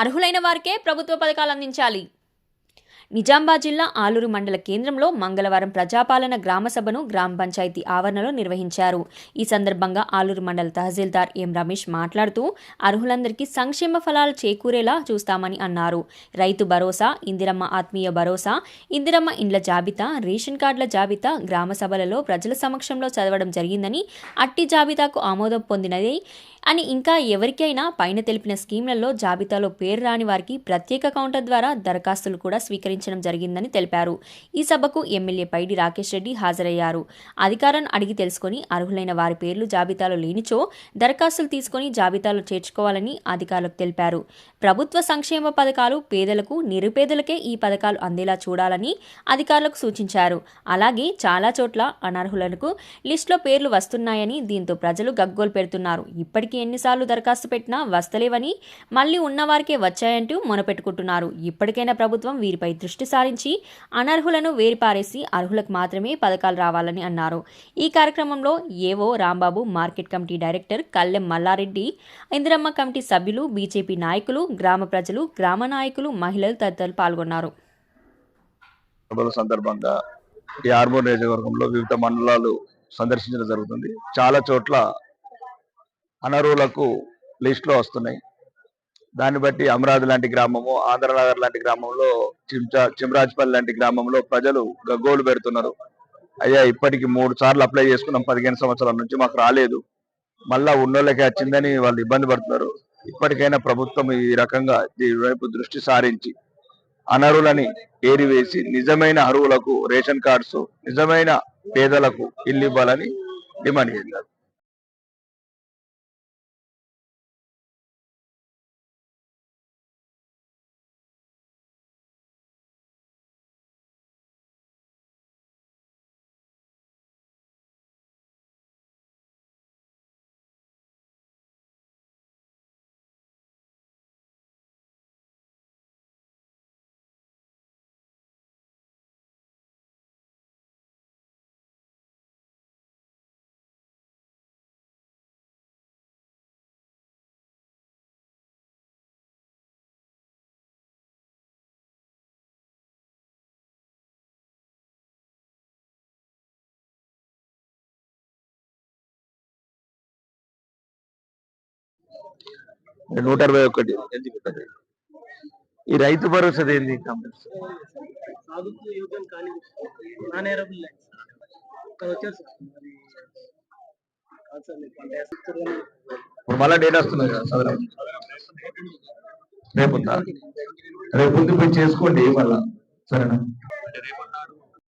అర్హులైన వారికే ప్రభుత్వ పథకాలు అందించాలి. నిజామాబాద్ జిల్లా ఆలూరు మండల కేంద్రంలో మంగళవారం ప్రజాపాలన గ్రామ సభను గ్రామ పంచాయతీ ఆవరణలో నిర్వహించారు. ఈ సందర్భంగా ఆలూరు మండల తహసీల్దార్ ఎం రమేష్ మాట్లాడుతూ అర్హులందరికీ సంక్షేమ ఫలాలు చేకూరేలా చూస్తామని అన్నారు. రైతు భరోసా ఇందిరమ్మ ఆత్మీయ భరోసా ఇందిరమ్మ ఇండ్ల జాబితా రేషన్ కార్డుల జాబితా గ్రామ సభలలో ప్రజల సమక్షంలో చదవడం జరిగిందని అట్టి జాబితాకు ఆమోదం పొందినది అని ఇంకా ఎవరికైనా పైన తెలిపిన స్కీమ్లలో జాబితాలో పేరు రాని వారికి ప్రత్యేక కౌంటర్ ద్వారా దరఖాస్తులు కూడా స్వీకరించడం జరిగిందని తెలిపారు. ఈ సభకు ఎమ్మెల్యే పైడి రాకేష్ రెడ్డి హాజరయ్యారు. అధికారాన్ని అడిగి తెలుసుకొని అర్హులైన వారి పేర్లు జాబితాలో లేనిచో దరఖాస్తులు తీసుకొని జాబితాలో చేర్చుకోవాలని అధికారులకు తెలిపారు. ప్రభుత్వ సంక్షేమ పథకాలు పేదలకు నిరుపేదలకే ఈ పథకాలు అందేలా చూడాలని అధికారులకు సూచించారు. అలాగే చాలా చోట్ల అనర్హులకు లిస్టులో పేర్లు వస్తున్నాయని దీంతో ప్రజలు గగ్గోలు పెడుతున్నారు. ఇప్పటికీ ఎన్నిసార్లు దరఖాస్తు పెట్టినా వస్తలేవని మళ్ళీ ఉన్నవారికే వచ్చాయంటూ మొనపెట్టుకుంటున్నారు. ఇప్పటికైనా ప్రభుత్వం వీరిపై దృష్టి సారించి అనర్హులను వేరిపారేసి అర్హులకు మాత్రమే పథకాలు రావాలని అన్నారు. ఈ కార్యక్రమంలో AO Rambabu market committee director Kallem Mallareddy Indiramma committee సభ్యులు బీజేపీ నాయకులు గ్రామ ప్రజలు గ్రామ నాయకులు మహిళలు తదితరులు పాల్గొన్నారు. సందర్భంగా ఈ ఆర్మూర్ నియోజకవర్గంలో వివిధ మండలాలు సందర్శించడం జరుగుతుంది. చాలా చోట్ల అనర్హులకు లిస్టులో వస్తున్నాయి. దాన్ని బట్టి అమరావతి లాంటి గ్రామము ఆంధ్రనగర్ లాంటి గ్రామంలో చిమ్చా చిమరాజ్పల్లి లాంటి గ్రామంలో ప్రజలు గగ్గోలు పెడుతున్నారు. అయ్యా ఇప్పటికి మూడు సార్లు అప్లై చేసుకున్నాం పదిహేను సంవత్సరాల నుంచి మాకు రాలేదు. మళ్ళా ఉన్నోళ్ళకి వచ్చిందని వాళ్ళు ఇబ్బంది పడుతున్నారు. ఇప్పటికైనా ప్రభుత్వం ఈ రకంగా దీనివైపు దృష్టి సారించి అనర్హులని ఏరివేసి నిజమైన అర్హులకు రేషన్ కార్డ్స్ నిజమైన పేదలకు ఇల్లు ఇవ్వాలని డిమాండ్ చేశారు నూట అరవై ఒకటి ఈ రైతు భరోసా ఏంది ఇప్పుడు మళ్ళీ డేట్ వస్తుంది కదా రేపు రేపు ముందు మీరు చేసుకోండి మళ్ళా. సరేనా?